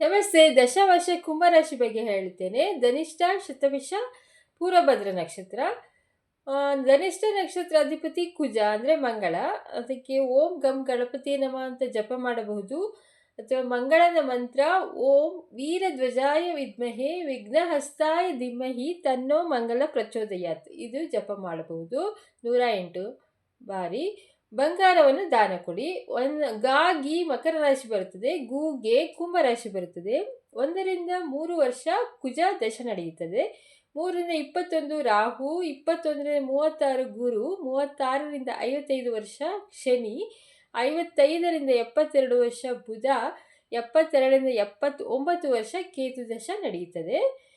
ನಮಸ್ತೆ, ದಶವರ್ಷ ಕುಂಭರಾಶಿ ಬಗ್ಗೆ ಹೇಳ್ತೇನೆ ಧನಿಷ್ಠ ಶತವಿಷ ಪೂರ್ವಭದ್ರ ನಕ್ಷತ್ರ. ಧನಿಷ್ಠ ನಕ್ಷತ್ರ ಅಧಿಪತಿ ಕುಜ ಅಂದರೆ ಮಂಗಳ. ಅದಕ್ಕೆ ಓಂ ಗಂ ಗಣಪತಿ ನಮ ಅಂತ ಜಪ ಮಾಡಬಹುದು. ಅಥವಾ ಮಂಗಳನ ಮಂತ್ರ, ಓಂ ವೀರಧ್ವಜಾಯ ವಿದ್ಮಹೆ ವಿಘ್ನಹಸ್ತಾಯ ದಿಮ್ಮಹಿ ತನ್ನೋ ಮಂಗಲ ಪ್ರಚೋದಯಾತ್. ಇದು ಜಪ ಮಾಡಬಹುದು. ನೂರ ಎಂಟು ಬಾರಿ. ಬಂಗಾರವನ್ನು ದಾನ ಕೊಡಿ. ಒಂದು ಗಾಗಿ ಮಕರ ರಾಶಿ ಬರುತ್ತದೆ, ಗೂಗೆ ಕುಂಭ ರಾಶಿ ಬರುತ್ತದೆ. ಒಂದರಿಂದ ಮೂರು ವರ್ಷ ಕುಜ ದಶ ನಡೆಯುತ್ತದೆ. ಮೂರರಿಂದ ಇಪ್ಪತ್ತೊಂದು ರಾಹು, ಇಪ್ಪತ್ತೊಂದರಿಂದ ಮೂವತ್ತಾರು ಗುರು, ಮೂವತ್ತಾರರಿಂದ ಐವತ್ತೈದು ವರ್ಷ ಶನಿ, ಐವತ್ತೈದರಿಂದ ಎಪ್ಪತ್ತೆರಡು ವರ್ಷ ಬುಧ, ಎಪ್ಪತ್ತೆರಡರಿಂದ ಎಪ್ಪತ್ತೊಂಬತ್ತು ವರ್ಷ ಕೇತು ದಶ ನಡೆಯುತ್ತದೆ.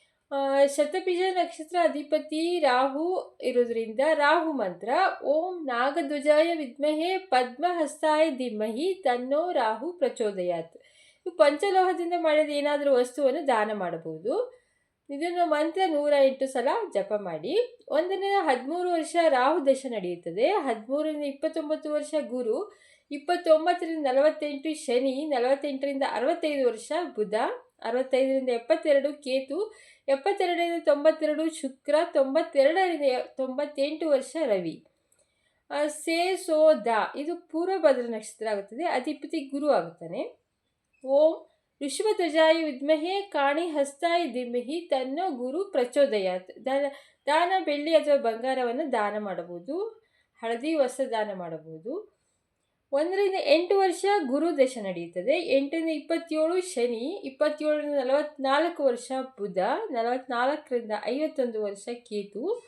ಶತಬೀಜ ನಕ್ಷತ್ರ ಅಧಿಪತಿ ರಾಹು ಇರೋದ್ರಿಂದ ರಾಹು ಮಂತ್ರ, ಓಂ ನಾಗಧ್ವಜಾಯ ವಿದ್ಮಹೆ ಪದ್ಮಹಸ್ತಾಯ ಧಿಮ್ಮಹಿ ತನ್ನೋ ರಾಹು ಪ್ರಚೋದಯಾತ್. ಪಂಚಲೋಹದಿಂದ ಮಾಡಿದ ಏನಾದರೂ ವಸ್ತುವನ್ನು ದಾನ ಮಾಡಬಹುದು. ಇದನ್ನು ಮಂತ್ರ ನೂರ ಎಂಟು ಸಲ ಜಪ ಮಾಡಿ. ಒಂದನೇ ಹದಿಮೂರು ವರ್ಷ ರಾಹು ದಶ ನಡೆಯುತ್ತದೆ. ಹದಿಮೂರರಿಂದ ಇಪ್ಪತ್ತೊಂಬತ್ತು ವರ್ಷ ಗುರು, ಇಪ್ಪತ್ತೊಂಬತ್ತರಿಂದ ನಲವತ್ತೆಂಟು ಶನಿ, ನಲವತ್ತೆಂಟರಿಂದ ಅರವತ್ತೈದು ವರ್ಷ ಬುಧ ಅರವತ್ತೈದರಿಂದ ಎಪ್ಪತ್ತೆರಡು, ಕೇತು ಎಪ್ಪತ್ತೆರಡರಿಂದ ತೊಂಬತ್ತೆರಡು, ಶುಕ್ರ ತೊಂಬತ್ತೆರಡರಿಂದ ತೊಂಬತ್ತೆಂಟು ವರ್ಷ ರವಿ. ಸೇ, ಸೋ, ದ, ಇದು ಪೂರ್ವಭದ್ರ ನಕ್ಷತ್ರ ಆಗುತ್ತದೆ, ಅಧಿಪತಿ ಗುರು ಆಗುತ್ತಾನೆ. ಓಂ ಋಷಭಧ್ವಜಾಯ ವಿದ್ಮಹೆ ಕಾಣಿ ಹಸ್ತಾಯಿ ಧಿಮಹಿ ತನ್ನೋ ಗುರು ಪ್ರಚೋದಯ ದಾನ ದಾನ, ಬೆಳ್ಳಿ ಅಥವಾ ಬಂಗಾರವನ್ನು ದಾನ ಮಾಡಬಹುದು, ಹಳದಿ ವಸ್ತ್ರ ದಾನ ಮಾಡಬಹುದು. ಒಂದರಿಂದ ಎಂಟು ವರ್ಷ ಗುರು ದಶ ನಡೆಯುತ್ತದೆ. ಎಂಟರಿಂದ ಇಪ್ಪತ್ತೇಳು ಶನಿ, ಇಪ್ಪತ್ತೇಳರಿಂದ ನಲವತ್ನಾಲ್ಕು ವರ್ಷ ಬುಧ, ನಲವತ್ನಾಲ್ಕರಿಂದ ಐವತ್ತೊಂದು ವರ್ಷ ಕೇತು,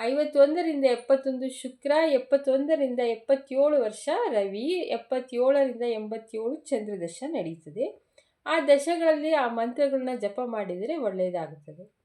ಐವತ್ತೊಂದರಿಂದ ಎಪ್ಪತ್ತೊಂದು ಶುಕ್ರ, ಎಪ್ಪತ್ತೊಂದರಿಂದ ಎಪ್ಪತ್ತೇಳು ವರ್ಷ ರವಿ, ಎಪ್ಪತ್ತೇಳರಿಂದ ಎಂಬತ್ತೇಳು ಚಂದ್ರದಶ ನಡೆಯುತ್ತದೆ. ಆ ದಶಗಳಲ್ಲಿ ಆ ಮಂತ್ರಗಳನ್ನ ಜಪ ಮಾಡಿದರೆ ಒಳ್ಳೆಯದಾಗುತ್ತದೆ.